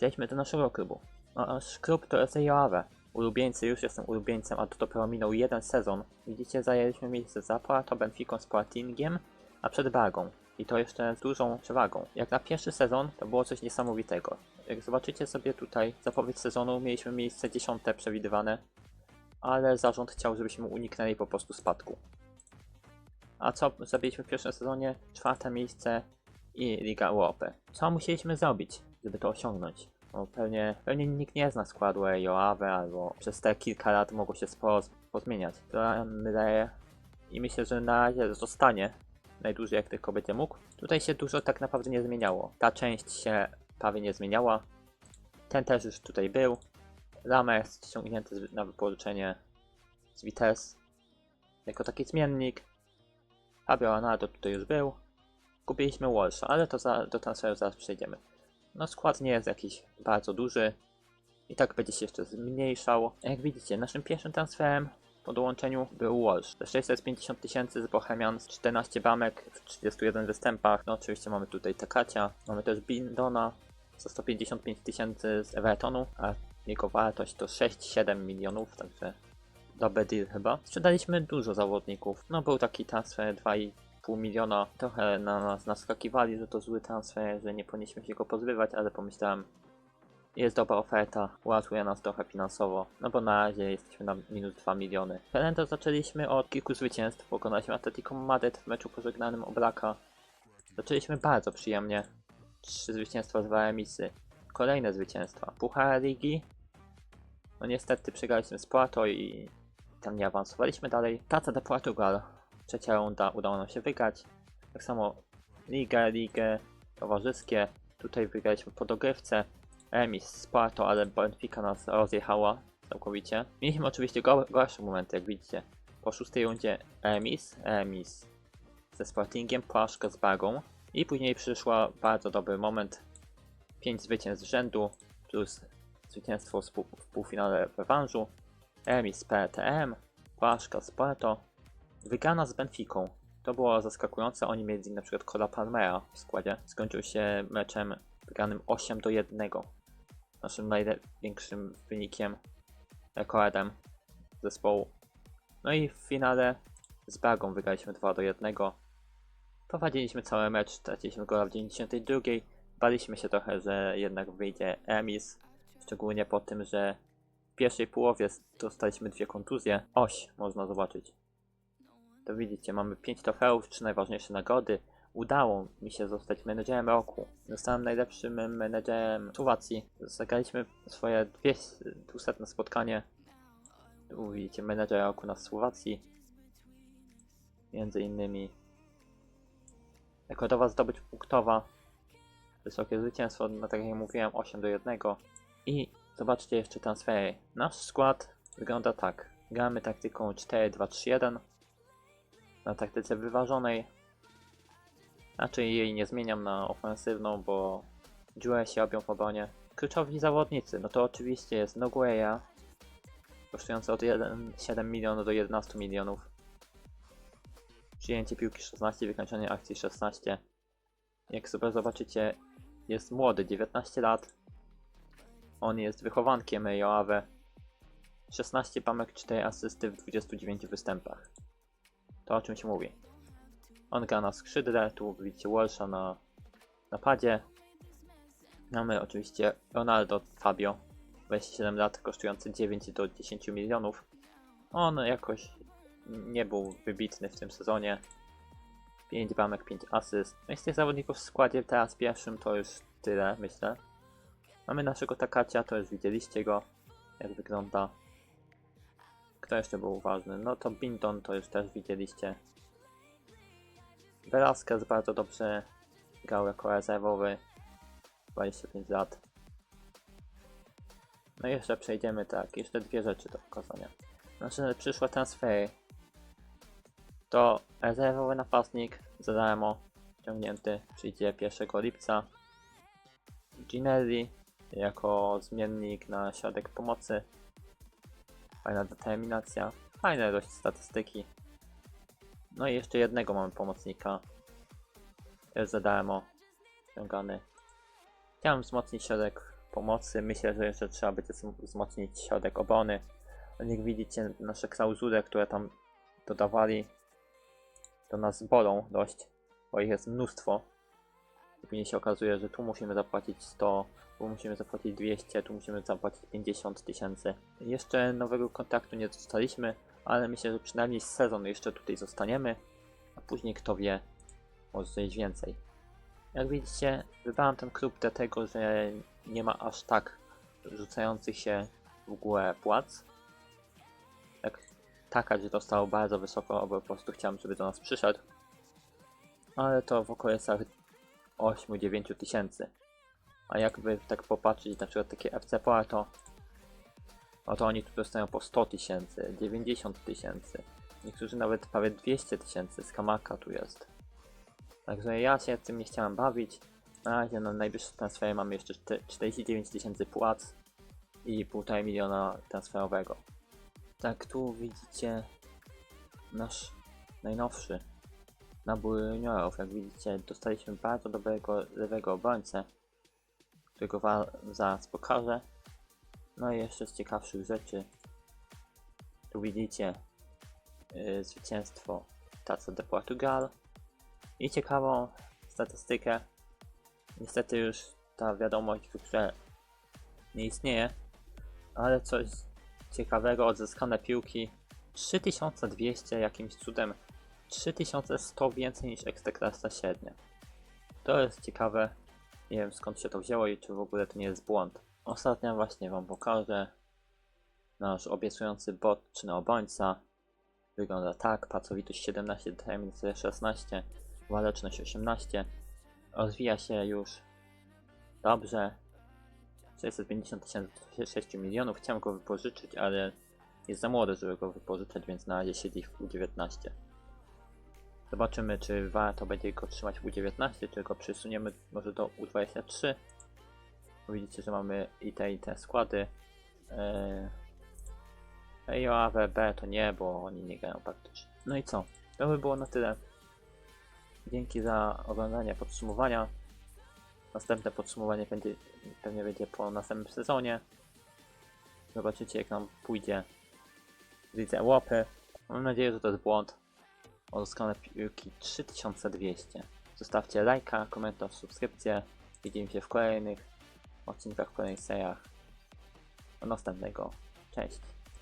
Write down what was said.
Przejdźmy do naszego klubu. No, nasz klub to jest Joawę. Ulubieńcy, już jestem ulubieńcem, a to dopiero minął jeden sezon. Widzicie, zajęliśmy miejsce za Porto, Benficą, Sportingiem, a przed Bagą. I to jeszcze z dużą przewagą. Jak na pierwszy sezon, to było coś niesamowitego. Jak zobaczycie sobie tutaj zapowiedź sezonu, mieliśmy miejsce dziesiąte przewidywane, ale zarząd chciał, żebyśmy uniknęli po prostu spadku. A co zrobiliśmy w pierwszym sezonie? Czwarte miejsce i Liga Europy. Co musieliśmy zrobić, żeby to osiągnąć? No pewnie, pewnie nikt nie zna składu Joawę, albo przez te kilka lat mogło się sporo pozmieniać. To nam wydaje i myślę, że na razie zostanie najdłużej jak tylko będzie mógł. Tutaj się dużo tak naprawdę nie zmieniało. Ta część się prawie nie zmieniała. Ten też już tutaj był. Lama jest ściągnięty na wypożyczenie z Vitesse jako taki zmiennik. Fabio Ronaldo tutaj już był. Kupiliśmy Walsha, ale to za, do transferu zaraz przejdziemy. No skład nie jest jakiś bardzo duży. I tak będzie się jeszcze zmniejszał. Jak widzicie, naszym pierwszym transferem po dołączeniu był Walsh. Za 650 tysięcy z Bohemian, z 14 bamek w 31 występach. No oczywiście mamy tutaj Takacia. Mamy też Bindona za 155 tysięcy z Evertonu, a jego wartość to 6-7 milionów, także dobry deal chyba. Sprzedaliśmy dużo zawodników. No był taki transfer 2,5 miliona. Trochę na nas naskakiwali, że to zły transfer, że nie powinniśmy się go pozbywać, ale pomyślałem, jest dobra oferta, ułatwuje nas trochę finansowo, no bo na razie jesteśmy na minus 2 miliony. Talento zaczęliśmy od kilku zwycięstw, pokonaliśmy Atletico Madrid w meczu pożegnanym Oblaka. Zaczęliśmy bardzo przyjemnie. Trzy zwycięstwa, dwa remisy. Kolejne zwycięstwa. Puchar Ligi. No niestety przegraliśmy z Porto i tam nie awansowaliśmy dalej. Taca de Portugal. Trzecia runda udało nam się wygrać. Tak samo Ligę, Ligę, towarzyskie. Tutaj wygraliśmy po dogrywce. Remis z Porto, ale Benfica nas rozjechała całkowicie. Mieliśmy oczywiście go gorsze momenty, jak widzicie. Po szóstej rundzie remis, remis ze Sportingiem, porażka z Bagą. I później przyszła bardzo dobry moment. 5 zwycięstw z rzędu, plus zwycięstwo w półfinale rewanżu. Remis z PTM, porażka z Porto, wygrana z Benficą. To było zaskakujące, oni mieli na przykład Cola Palmera w składzie. Skończył się meczem wygranym 8 do 1. Naszym największym wynikiem, rekordem zespołu. No i w finale z Bagą wygraliśmy 2 do 1. Prowadziliśmy cały mecz, traciliśmy gola w 92. Baliśmy się trochę, że jednak wyjdzie remis. Szczególnie po tym, że w pierwszej połowie dostaliśmy dwie kontuzje. Oś można zobaczyć. To widzicie, mamy 5 trofeów, 3 najważniejsze nagrody. Udało mi się zostać menedżerem roku. Zostałem najlepszym menedżerem Słowacji. Zagraliśmy swoje 200 spotkanie. Tu widzicie menedżer roku na Słowacji. Między innymi rekordowa zdobycz punktowa. Wysokie zwycięstwo, no tak jak mówiłem, 8 do 1. I zobaczcie jeszcze transfery. Nasz skład wygląda tak. Gramy taktyką 4-2-3-1 na taktyce wyważonej. Raczej jej nie zmieniam na ofensywną, bo dziurę się robią w obronie. Kluczowi zawodnicy, no to oczywiście jest Nogueira, kosztujący od 1,7 milionów do 11 milionów. Przyjęcie piłki 16, wykończenie akcji 16. Jak sobie zobaczycie, jest młody, 19 lat. On jest wychowankiem Joawe. 16 pamek, 4 asysty w 29 występach. To o czym się mówi. On gra na skrzydle, tu widzicie Walsha na napadzie. Mamy oczywiście Ronaldo Fabio, 27 lat, kosztujący 9 do 10 milionów. On jakoś nie był wybitny w tym sezonie. 5 bramek, 5 asyst. No i z tych zawodników w składzie teraz pierwszym to już tyle, myślę. Mamy naszego Takacia, to już widzieliście go, jak wygląda. Kto jeszcze był ważny? No to Binton, to już też widzieliście. Velasquez bardzo dobrze grał jako rezerwowy. 25 lat. No i jeszcze przejdziemy tak, jeszcze dwie rzeczy do pokazania. Nasze przyszłe transfery. To rezerwowy napastnik za darmo ściągnięty przyjdzie 1 lipca. Ginelli jako zmiennik na środek pomocy. Fajna determinacja, fajne dość statystyki. No i jeszcze jednego mamy pomocnika. Za darmo ściągany. Chciałem wzmocnić środek pomocy. Myślę, że jeszcze trzeba będzie wzm- wzmocnić środek obrony. No Jak widzicie, nasze klauzule, które tam dodawali, to nas bolą dość, bo ich jest mnóstwo. Później się okazuje, że tu musimy zapłacić 100, tu musimy zapłacić 200, tu musimy zapłacić 50 tysięcy. Jeszcze nowego kontaktu nie dostaliśmy, ale myślę, że przynajmniej sezon jeszcze tutaj zostaniemy, a później kto wie, może coś więcej. Jak widzicie, wybrałem ten klub dlatego, że nie ma aż tak rzucających się w ogóle płac. Jak taka, że dostał bardzo wysoko, bo po prostu chciałem, żeby do nas przyszedł. Ale to w okolicach 8-9 tysięcy. A jakby tak popatrzeć, na przykład takie FC Porto, no to oni tu dostają po 100 tysięcy, 90 tysięcy. Niektórzy nawet prawie 200 tysięcy, Skamaka tu jest. Także ja się tym nie chciałem bawić. Na razie na najwyższe transfery mamy jeszcze czte- 49 tysięcy płac i 1,5 miliona transferowego. Tak, tu widzicie nasz najnowszy nabór juniorów. Jak widzicie, dostaliśmy bardzo dobrego lewego obrońcę, którego wam zaraz pokażę. No i jeszcze z ciekawszych rzeczy. Tu widzicie yy, zwycięstwo Taça de Portugal i ciekawą statystykę. Niestety już ta wiadomość w grze nie istnieje, ale coś ciekawego, odzyskane piłki 3200 jakimś cudem 3100 więcej niż Ekstraklasa średnia. To jest ciekawe, nie wiem skąd się to wzięło i czy w ogóle to nie jest błąd. Ostatnio właśnie wam pokażę nasz obiecujący bot czy na obrońca. Wygląda tak, pracowitość 17, determinacja 16, waleczność 18. Rozwija się już dobrze. 650 tysięcy do 6 milionów. Chciałem go wypożyczyć, ale jest za młody, żeby go wypożyczać, więc na razie siedzi w U19. Zobaczymy, czy warto będzie go trzymać w U19, czy go przesuniemy może do U23. Bo Widzicie, że mamy i te, i te składy. Eee, o AWB to nie, bo oni nie grają praktycznie. No i co? To by było na tyle. Dzięki za oglądanie podsumowania. Następne podsumowanie będzie, pewnie będzie po następnym sezonie. Zobaczycie jak nam pójdzie. Widzę łapy. Mam nadzieję, że to jest błąd. Odzyskane piłki 3200. Zostawcie lajka, komentarz, subskrypcję. Widzimy się w kolejnych odcinkach, w kolejnych seriach. Do następnego. Cześć.